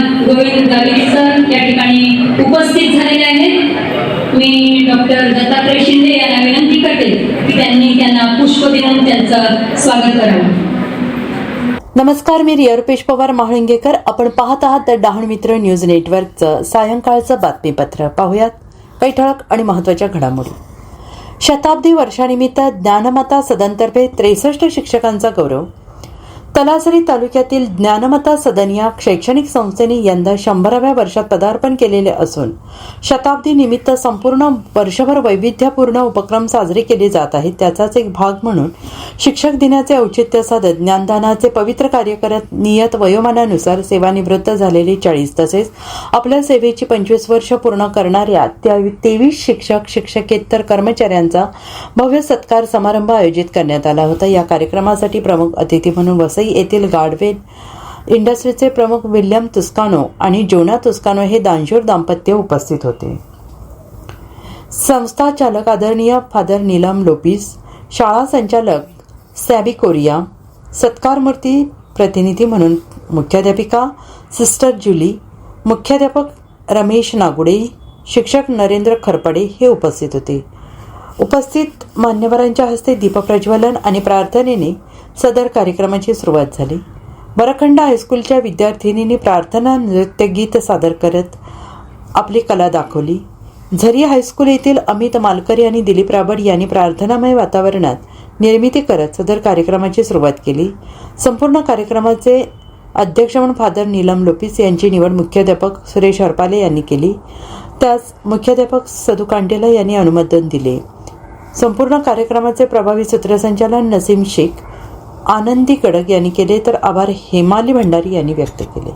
Govind Gavit sir या ठिकाणी उपस्थित झालेले आहेत. मी डॉक्टर दत्तात्रय शिंदे यांना विनंती करते की त्यांनी त्यांना पुष्प देऊन त्यांचं स्वागत करावं. नमस्कार मी रिया पवार महाळिंगेकर आपण पाहत आहात द डहाण मित्र न्यूज नेटवर्कचं सायंकाळचं बातमीपत्र. पाहूयात काही ठळक आणि महत्त्वाच्या घडामोडी. शताब्दी वर्षानिमित्त ज्ञानमाता सदनतर्फे त्रेसष्ट शिक्षकांचा गौरव. तलासरी तालुक्यातील ज्ञानमता सदन या शैक्षणिक संस्थेने यंदा शंभराव्या वर्षात पदार्पण केलेले असून शताब्दी निमित्त संपूर्ण वर्षभर वैविध्यपूर्ण उपक्रम साजरे केले जात आहेत. त्याचाच एक भाग म्हणून शिक्षक दिनाचे औचित्य साधत ज्ञानदानाचे पवित्र कार्य करत नियत वयोमानानुसार सेवानिवृत्त झालेले चाळीस तसेच आपल्या सेवेची पंचवीस वर्ष पूर्ण करणाऱ्या त्या तेवीस शिक्षक शिक्षकेतर कर्मचाऱ्यांचा भव्य सत्कार समारंभ आयोजित करण्यात आला होता. या कार्यक्रमासाठी प्रमुख अतिथी म्हणून वसई येथील गाडवेन इंडस्ट्रीचे प्रमुख विल्यम तुस्कानो आणि जोना तुस्कानो हे दानशूर दाम्पत्य उपस्थित होते. संस्था चालक आदरणीय फादर नीलम लोपीस शाळा संचालक सॅबी कोरिया सत्कारमूर्ती प्रतिनिधी म्हणून मुख्याध्यापिका सिस्टर जुली मुख्याध्यापक रमेश नागुडे शिक्षक नरेंद्र खरपडे हे उपस्थित होते. उपस्थित मान्यवरांच्या हस्ते दीपप्रज्वलन आणि प्रार्थनेने सदर कार्यक्रमाची सुरुवात झाली. वरखंड हायस्कूलच्या विद्यार्थिनींनी प्रार्थना नृत्य गीत सादर करत आपली कला दाखवली. झरी हायस्कूल येथील अमित मालकरी आणि दिलीप राबड यांनी प्रार्थनामय वातावरणात निर्मिती करत सदर कार्यक्रमाची सुरुवात केली. संपूर्ण कार्यक्रमाचे अध्यक्ष म्हणून फादर नीलम लोपिस यांची निवड मुख्याध्यापक सुरेश हरपाले यांनी केली. त्यास मुख्याध्यापक सदू कांडेला यांनी अनुमोदन दिले. संपूर्ण कार्यक्रमाचे प्रभावी सूत्रसंचालन नसीम शेख आनंदी कडक यांनी केले तर आभार हेमाली भंडारी यांनी व्यक्त केले.